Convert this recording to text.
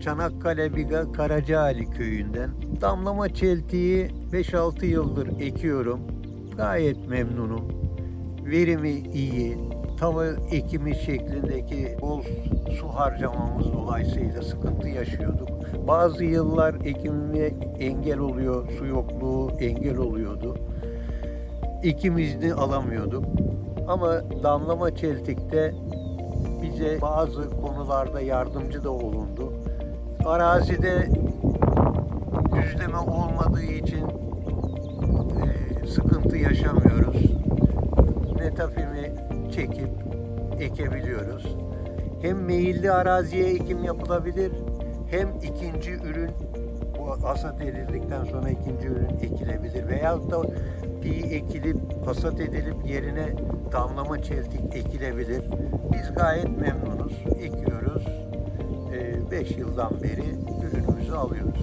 Çanakkale Biga Karacaali köyünden. Damlama çeltiği 5-6 yıldır ekiyorum. Gayet memnunum. Verimi iyi. Tava ekimi şeklindeki bol su harcamamız dolayısıyla sıkıntı yaşıyorduk. Bazı yıllar ekimime engel oluyor, su yokluğu engel oluyordu. Ekim izni alamıyorduk. Ama damlama çeltikte bize bazı konularda yardımcı da olundu. Arazide düzleme olmadığı için e, sıkıntı yaşamıyoruz. Netafimi çekip ekebiliyoruz. Hem meyilli araziye ekim yapılabilir hem ikinci ürün bu hasat edildikten sonra ikinci ürün ekilebilir veyahut da pi ekilip hasat edilip yerine damlama çeltik ekilebilir. Biz gayet memnunuz. Ekiyoruz. 5 yıldan beri ürünümüzü alıyoruz.